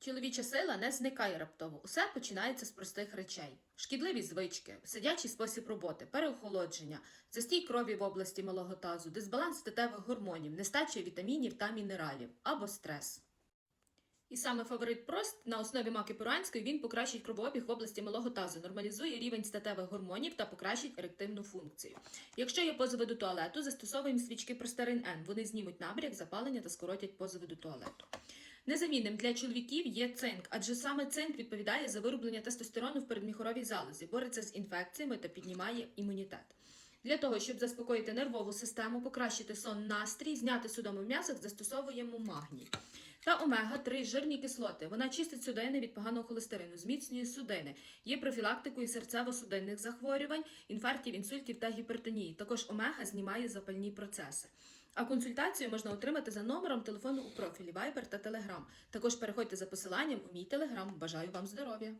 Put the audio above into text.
Чоловіча сила не зникає раптово. Усе починається з простих речей: шкідливі звички, сидячий спосіб роботи, переохолодження, застій крові в області малого тазу, дисбаланс статевих гормонів, нестача вітамінів та мінералів або стрес. І саме фаворит Прост на основі маки перуанської він покращить кровообіг в області малого тазу, нормалізує рівень статевих гормонів та покращить ерективну функцію. Якщо є позови до туалету, застосовуємо свічки Простарин Н. Вони знімуть набряк, запалення та скоротять позови до туалету. Незамінним для чоловіків є цинк, адже саме цинк відповідає за вироблення тестостерону в передміхоровій залозі, бореться з інфекціями та піднімає імунітет. Для того, щоб заспокоїти нервову систему, покращити сон настрій, зняти судоми в застосовуємо магній. Та омега-3 жирні кислоти. Вона чистить судини від поганого холестерину, зміцнює судини, є профілактикою серцево-судинних захворювань, інфарктів, інсультів та гіпертонії. Також омега знімає запальні процеси. А консультацію можна отримати за номером телефону у профілі Viber та Telegram. Також переходьте за посиланням у мій Telegram. Бажаю вам здоров'я!